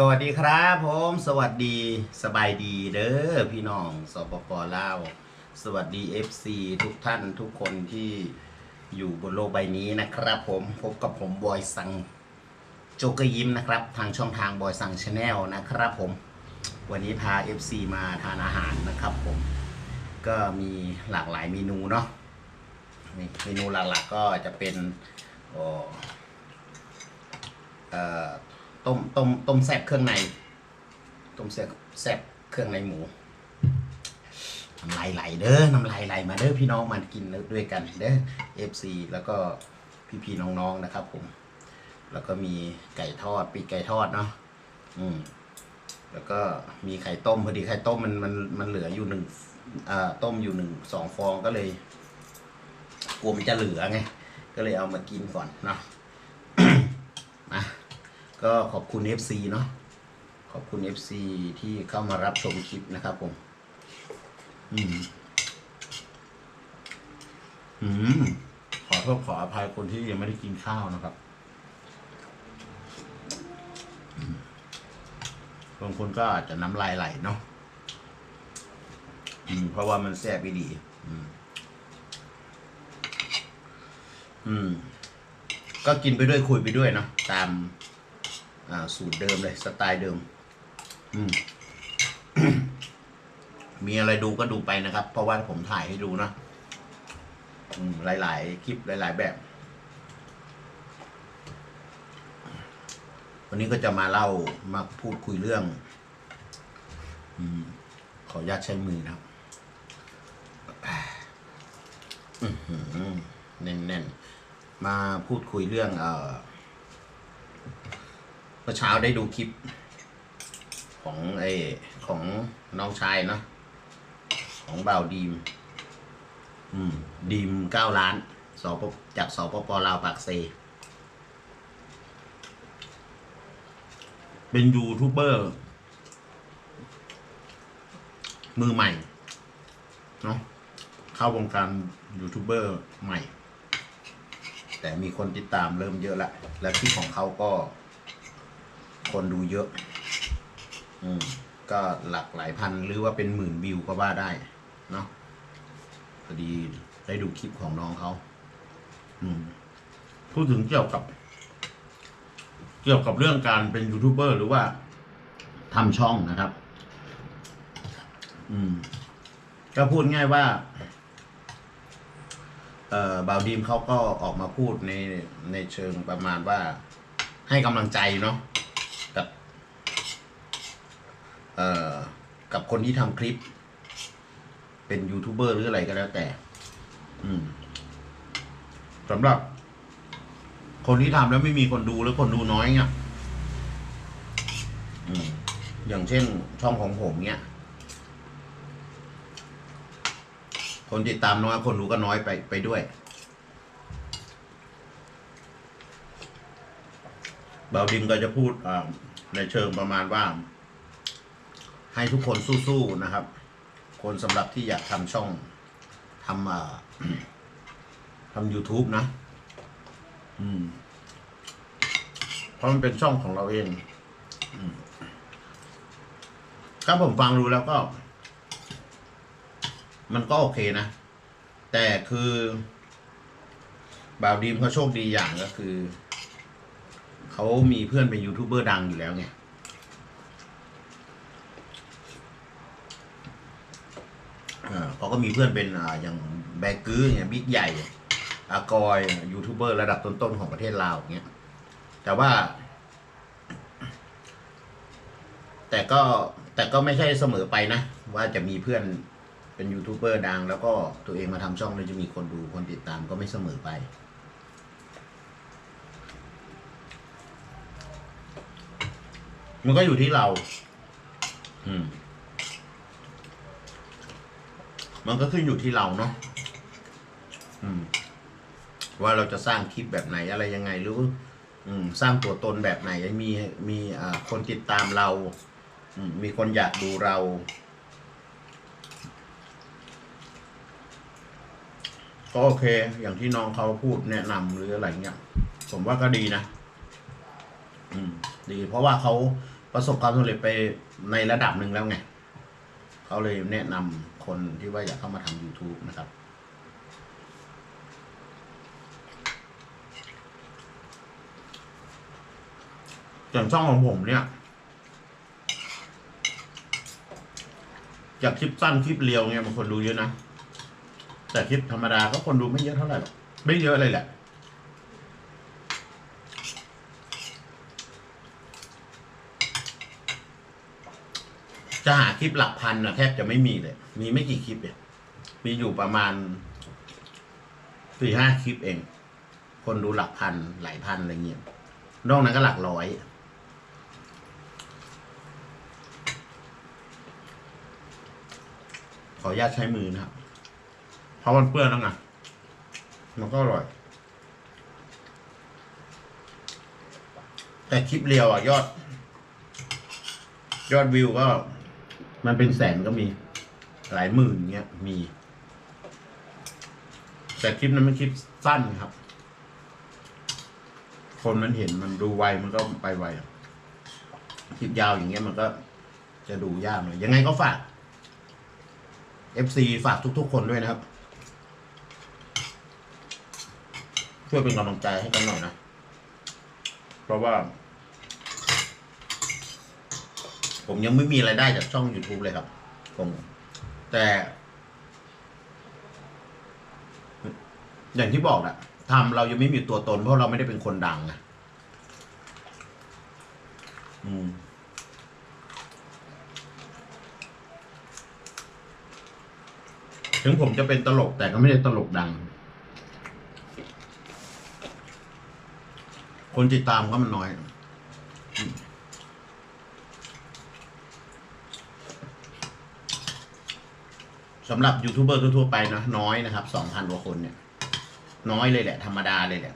สวัสดีครับผมสวัสดีสบายดีเด้อพี่น้องสปปลาวสวัสดี FC ทุกท่านทุกคนที่อยู่บนโลกใบนี้นะครับผมพบกับผมบอยสังโจกเกยิ้มนะครับ ทางช่องทางบอยสังชาแนลนะครับผม วันนี้พา FC มาทานอาหารนะครับผม ก็มีหลากหลายเมนูเนาะเมนูหลักๆก็จะเป็นโอ้เอ่อ ต้มต้มต้มแซ่บเครื่องใน ต้มแซ่บแซ่บเครื่องในหมูน้ำลายไหลเด้อน้ำลายไหลมาเด้อพี่น้องมากินด้วยกันเด้อ FC แล้วก็พี่ๆน้องๆนะครับ ผม แล้วก็มีไก่ทอดปีกไก่ทอดเนาะอืมแล้วก็มีไข่ต้มพอดีไข่ต้มมันมันมันเหลืออยู่หนึ่งอ่าต้มอยู่หนึ่งสองฟองก็เลยกลัวมันจะเหลือไง ก็เลยเอามากินก่อนเนาะมา ก็ขอบคุณ FC เนาะขอบคุณ FC ที่เข้ามารับชมคลิปนะครับผม อืม อืม ขอโทษขออภัยคนที่ยังไม่ได้กินข้าวนะครับ บางคนก็อาจจะน้ำลายไหลเนาะอืม เพราะว่ามันแซ่บอีดี อืม อืม ก็กินไปด้วยคุยไปด้วยเนาะตาม สูตรเดิมเลย สไตล์เดิม อืม มีอะไรดูก็ดูไปนะครับ เพราะว่าผมถ่ายให้ดูนะอืมหลาย ๆ คลิปหลาย ๆ แบบ วันนี้ก็จะมาเล่ามาพูดคุยเรื่องอืมขออนุญาตใช้มือนะครับแน่นๆ มาพูดคุยเรื่อง เอ่อ มื่อเช้าได้ดูคลิป ของไอของน้องชายเนาะของบ่าวดีม อืม ดีมเก้าล้านสปจากสปปลาวปากเซ เป็นยูทูบเบอร์ มือใหม่เนาะเข้าวงการยูทูบเบอร์ใหม่ แต่มีคนติดตามเริ่มเยอะล้วและคลิปของเขาก็ คนดูเยอะ อืม ก็หลักหลายพันหรือว่าเป็นหมื่นวิวก็ว่าได้ เนาะพอดีได้ดูคลิปของน้องเขา อืม พูดถึงเกี่ยวกับ เกี่ยวกับเรื่องการเป็นยูทูบเบอร์หรือว่าทำช่องนะครับ อืม ก็พูดง่ายว่า เอ่อบาวดีมเขาก็ออกมาพูดในในเชิงประมาณว่าให้กำลังใจเนาะ กับ เอ่อ กับคนที่ทำคลิป เป็นยูทูบเบอร์หรืออะไรก็แล้วแต่ อืมสำหรับ คนที่ทำแล้วไม่มีคนดูหรือคนดูน้อยเนี่ยอย่างเช่นช่องของผมเนี่ยคนติดตามน้อยคนดูก็น้อยไปไปด้วยเบาดิมก็จะพูดในเชิงประมาณว่า ให้ทุกคนสู้ๆนะครับ คนสำหรับที่อยากทำช่องทำอ่าทำ YouTube นะ อืม เพราะมันเป็นช่องของเราเองอถ้าผมฟังดูแล้วก็ มันก็โอเคนะ แต่คือบ่าวดีมเขาโชคดีอย่างก็คือ เขามีเพื่อนเป็นยูทูบเบอร์ดังอยู่แล้วไง เขาก็มีเพื่อนเป็นอย่างแบกื้ออย่างบิ๊กใหญ่อากอยยูทูบเบอร์ระดับต้นๆของประเทศลาวอย่างเงี้ยแต่ว่า แต่ก็แต่ก็ไม่ใช่เสมอไปนะ ว่าจะมีเพื่อนเป็นยูทูบเบอร์ดัง แล้วก็ตัวเองมาทำช่องแล้วจะมีคนดูคนติดตามก็ไม่เสมอไปมันก็อยู่ที่เรา อืม มันก็ขึ้นอยู่ที่เราเนาะอืม ว่าเราจะสร้างคลิปแบบไหนอะไรยังไงหรืออืม สร้างตัวตนแบบไหนมีมีอ่าคนติดตามเราอืมมีคนอยากดูเรา ก็โอเค อย่างที่น้องเขาพูดแนะนำหรืออะไรเงี้ยผมว่าก็ดีนะอืม ดี เพราะว่าเขาประสบความสำเร็จไปในระดับหนึ่งแล้วไงเขาเลยแนะนำ คนที่ว่าอยากเข้ามาทำ YouTube นะครับ อย่างช่องของผมเนี่ย จากคลิปสั้นคลิปเรียวเนี่ยบางคนดูเยอะนะ แต่คลิปธรรมดาก็คนดูไม่เยอะเท่าไหร่ไม่เยอะเลยแหละ จะหา คลิปหลักพันนะแทบจะไม่มีเลย มีไม่กี่คลิปเนี่ยมีอยู่ประมาณสี่ห้าคลิปเอง คนดูหลักพันหลายพันอะไรเงี้ยนอกนั้นก็หลักร้อย ขออนุญาตใช้มือนะครับ เพราะมันเปื้อนแล้วไงมันก็อร่อย แต่คลิปเรียวอะ ยอด ยอดวิวก็ มันเป็นแสนก็มี หลายหมื่นเงี้ยมี แต่คลิปนั้นมันคลิปสั้นครับ คนมันเห็นมันดูไวมันก็ไปไวคลิปยาวอย่างเงี้ยมันก็จะดูยากหน่อยยังไงก็ฝาก FC ฝากทุก ๆ คนด้วยนะครับ ช่วยเป็นกำลังใจให้กันหน่อยนะ เพราะว่า ผมยังไม่มีรายได้จากช่อง YouTube เลยครับ ผมแต่ อย่างที่บอกอะทำเรายังไม่มีตัวตน เพราะเราไม่ได้เป็นคนดังนะอืมถึงผมจะเป็นตลกแต่ก็ไม่ได้ตลกดัง คนติดตามก็มันน้อย สำหรับยูทูบเบอร์ทั่วๆไปนะน้อยนะครับสองพันกว่าคนเนี่ย น้อยเลยแหละ ธรรมดาเลยแหละ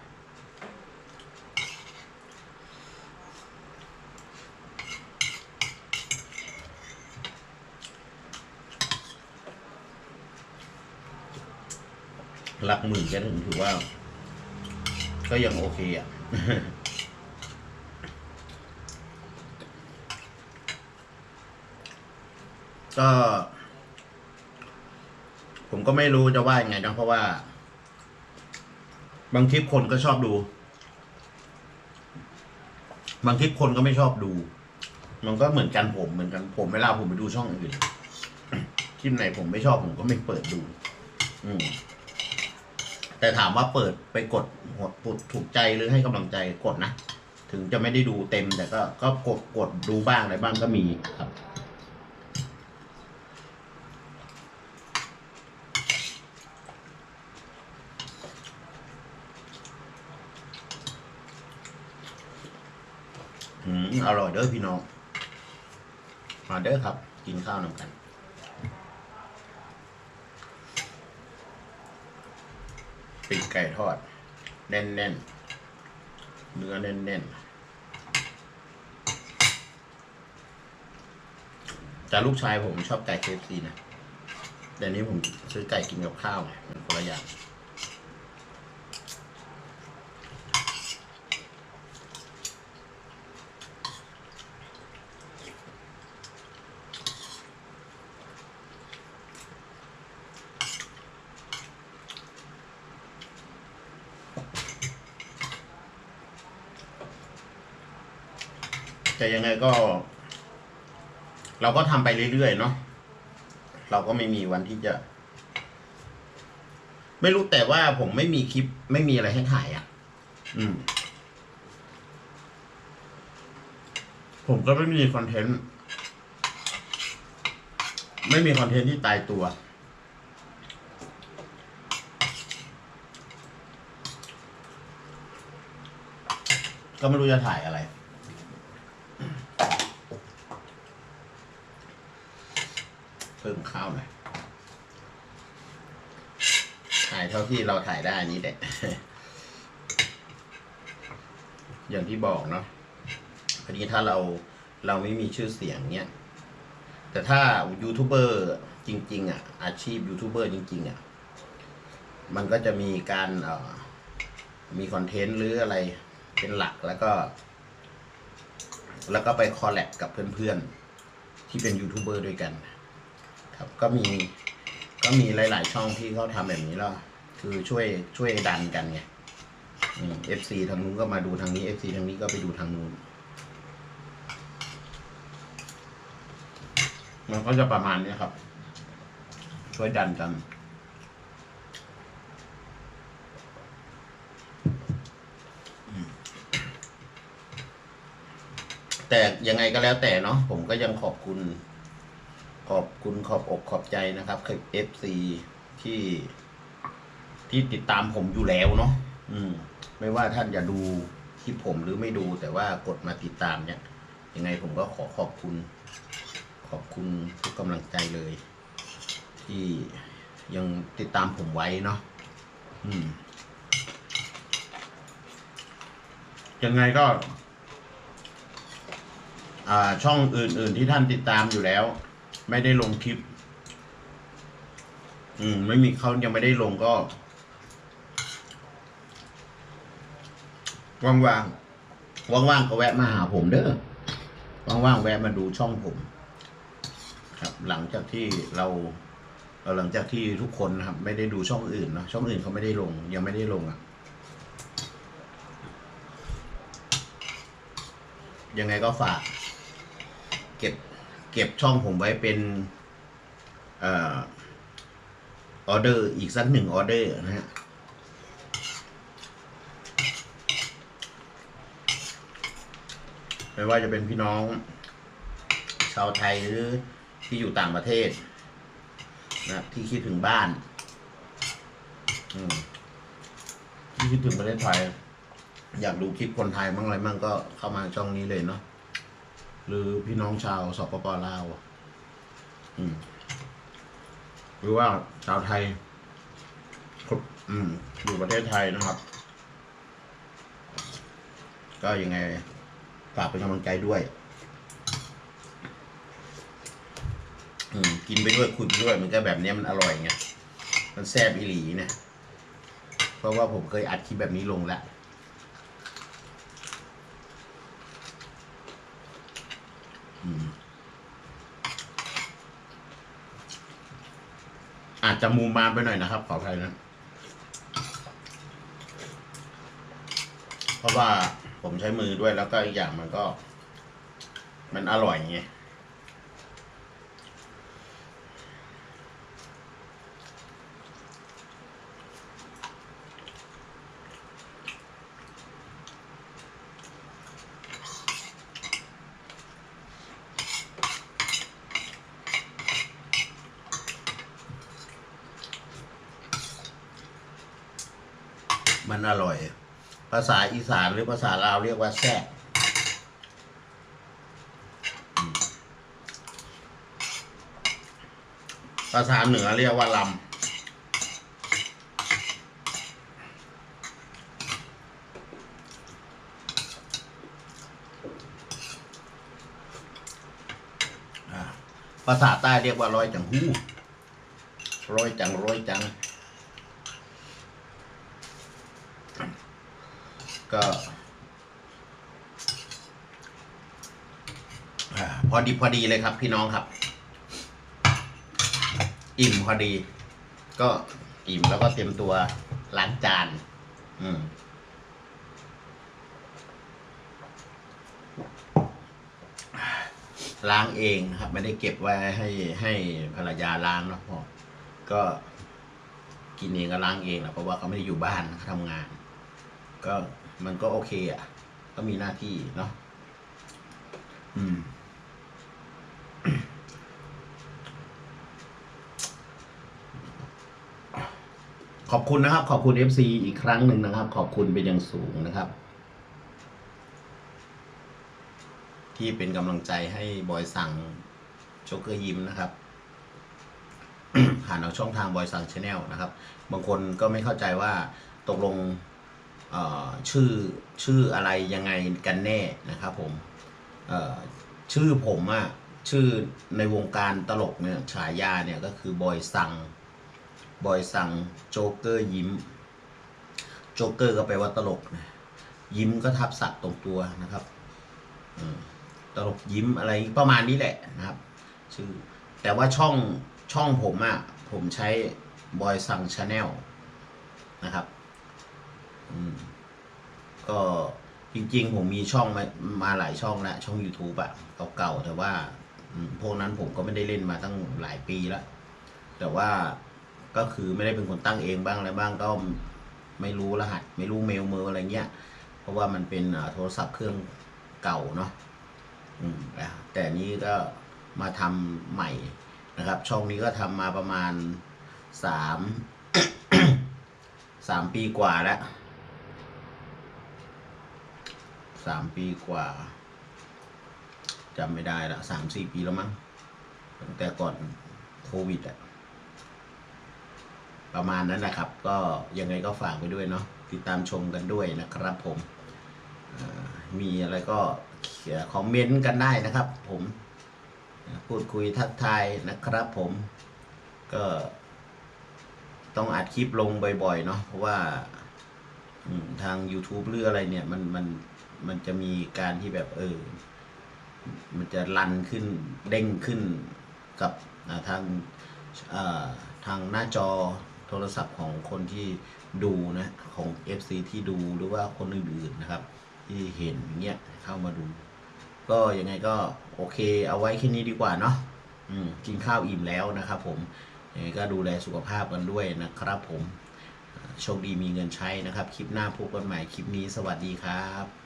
หลักหมื่นก็ถึงถือว่า ก็ยังโอเคอะก็ ผมก็ไม่รู้จะว่ายังไงนะเพราะว่า บางคลิปคนก็ชอบดู บางคลิปคนก็ไม่ชอบดู มันก็เหมือนกันผมเหมือนกันผมเวลาผมไปดูช่องอื่นคลิปไหนผมไม่ชอบผมก็ไม่เปิดดู อืมแต่ถามว่าเปิดไปกดหัวปุดถูกใจหรือให้กำลังใจกดนะ ถึงจะไม่ได้ดูเต็มแต่ก็ก็กดกดดูบ้างอะไรบ้างก็มีครับ มอร่อยเด้อพี่น้อง มาเด้อครับ กินข้าวนำกัน ปีกไก่ทอด แน่นๆ เนื้อแน่นๆ แต่ลูกชายผมชอบไก่เคฟซีนะ แต่นี้ผมซื้อไก่กินกับข้าวไงมันคนละอย่าง แต่ยังไงก็ เราก็ทำไปเรื่อยๆเนาะเราก็ไม่มีวันที่จะ ไม่รู้แต่ว่าผมไม่มีคลิป ไม่มีอะไรให้ถ่ายอะ อืม ผมก็ไม่มีคอนเทนต์ไม่มีคอนเทนต์ที่ตายตัว ก็ไม่รู้จะถ่ายอะไร เพิ่มข้าวหน่อยถ่ายเท่าที่เราถ่ายได้นี้แหละ อย่างที่บอกเนาะพอดีถ้าเราเราไม่มีชื่อเสียงเนี้ย แต่ถ้ายูทูบเบอร์จริง ๆ อะ อาชีพยูทูบเบอร์จริง ๆ อะ มันก็จะมีการเอ่อมีคอนเทนต์หรืออะไรเป็นหลักแล้วก็ แล้วก็ไปคอลแลบกับเพื่อนๆ ที่เป็นยูทูบเบอร์ด้วยกัน ครับก็มีก็มีหลาย ๆ ช่องที่เขาทำแบบนี้แล้วคือช่วยช่วยดันกันไงเอฟซีทางนู้นก็มาดูทางนี้เอฟซีทางนี้ก็ไปดูทางนู้นมันก็จะประมาณนี้ครับ ช่วยดันกันแต่ยังไงก็แล้วแต่เนาะผมก็ยังขอบคุณ อบคุณขอบอกขอบใจนะครับคือเอฟซีที่ ที่ติดตามผมอยู่แล้วเนาะอืม ไม่ว่าท่านจะดูคลิปผมหรือไม่ดู แต่ว่ากดมาติดตามเนี่ย ยังไงผมก็ขอขอบคุณ ขอบคุณทุกกำลังใจเลย ที่ยังติดตามผมไว้เนาะอืมยังไงก็ช่องอื่น ๆ ที่ท่านติดตามอยู่แล้ว ไม่ได้ลงคลิป อืม ไม่มีเขายังไม่ได้ลงก็ว่างๆว่างๆก็แวะมาหาผมเด้อว่างๆแวะมาดูช่องผม ครับ หลังจากที่เราเอ่อหลังจากที่ทุกคนนะครับ ไม่ได้ดูช่องอื่นเนอะช่องอื่นเขาไม่ได้ลง ยังไม่ได้ลงอะ ยังไงก็ฝาก เก็บ เก็บช่องผมไว้เป็นออเดอร์อีกสักหนึ่งออเดอร์นะฮะไม่ว่าจะเป็นพี่น้อง ชาวไทยหรือที่อยู่ต่างประเทศนะที่คิดถึงบ้านที่คิดถึงประเทศไทย อยากดูคลิปคนไทยมั่งอะไรมั่งก็เข้ามาช่องนี้เลยเนาะ หรือพี่น้องชาวสปปลาวหรือว่าชาวไทยออยู่ประเทศไทยนะครับ ก็ยังไงฝากเป็นกำลังใจด้วย อืม กินไปด้วยคุยไปด้วย มันก็แบบนี้มันอร่อยไงมันแซ่บอีหลีเนี่ยเพราะว่าผมเคยอัดคลิปแบบนี้ลงแล้ว อืม อาจจะมูมามไปหน่อยนะครับขออภัยนะ เพราะว่าผมใช้มือด้วยแล้วก็อีกอย่างมันก็ มันอร่อยไง มันอร่อย ภาษาอีสานหรือภาษาลาวเรียกว่าแซ่บภาษาเหนือเรียกว่าลำภาษาใต้เรียกว่าร้อยจังหู้ร้อยจังร้อยจัง ก็พอดีพอดีเลยครับ พี่น้องครับ อิ่มพอดี ก็อิ่มแล้วก็เตรียมตัวล้างจาน อืมล้างเองครับ ไม่ได้เก็บไว้ให้ให้ภรรยาล้างเนาะพ่อก็กินเองก็ล้างเองแหละเพราะว่าเขาไม่ได้อยู่บ้านเขาทำงาน ก็มันก็โอเคอะ ก็มีหน้าที่เนาะอืม ขอบคุณนะครับ ขอบคุณ FC อีกครั้งหนึ่งนะครับ ขอบคุณเป็นอย่างสูงนะครับ ที่เป็นกำลังใจให้บอยสั่งโชเกอร์ยิมนะครับผ่านเอาช่องทางบอยสั่งชาแนลนะครับ บางคนก็ไม่เข้าใจว่าตกลง ชื่อชื่ออะไรยังไงกันแน่นะครับผมชื่อผมอะชื่อในวงการตลกเนี่ยฉายาเนี่ยก็คือบอยสังบอยสังโจ๊กเกอร์ยิ้ม โจ๊กเกอร์ก็แปลว่าตลกนะยิ้มก็ทับศัพท์ตรงตัวนะครับตลกยิ้มอะไรประมาณนี้แหละนะครับ ชื่อแต่ว่าช่องช่องผมอะ่ะผมใช้บอยซังชาแนลนะครับ ก็จริง ๆ ผมมีช่องมามาหลายช่องแล้วช่อง YouTube อะเก่าๆแต่ว่าพวกนั้นผมก็ไม่ได้เล่นมาตั้งหลายปีแล้ว แต่ว่าก็คือไม่ได้เป็นคนตั้งเองบ้างอะไรบ้างก็ไม่รู้รหัส ไม่รู้เมลเมอร์อะไรเงี้ย เพราะว่ามันเป็นโทรศัพท์เครื่องเก่าเนาะอืมอะแต่นี้ก็มาทำใหม่นะครับ ช่องนี้ก็ทำมาประมาณสามสามปีกว่าแล้ว สามปีกว่าจำไม่ได้ละสามสี่ปีแล้วมั้งตั้งแต่ก่อนโควิดอะประมาณนั้นนะครับ ก็ยังไงก็ฝากไปด้วยเนาะติดตามชมกันด้วยนะครับผมมีอะไรก็เขียนคอมเมนต์กันได้นะครับ ผมพูดคุยทักทายนะครับ ผมก็ต้องอัดคลิปลงบ่อยๆเนาะเพราะว่าทาง YouTube หรืออะไรเนี่ย มันมัน มันจะมีการที่แบบเออ มันจะรันขึ้นเด้งขึ้นกับทางทางหน้าจอโทรศัพท์ของคนที่ดูนะของ FC ที่ดูหรือว่าคนอื่นๆนะครับ ที่เห็นเงี้ยเข้ามาดู ก็ยังไงก็โอเค เอาไว้แค่นี้ดีกว่าเนาะอืมกินข้าวอิ่มแล้วนะครับ ผมยังไงก็ดูแลสุขภาพกันด้วยนะครับ ผมโชคดีมีเงินใช้นะครับ คลิปหน้าพบกันใหม่คลิปนี้สวัสดีครับ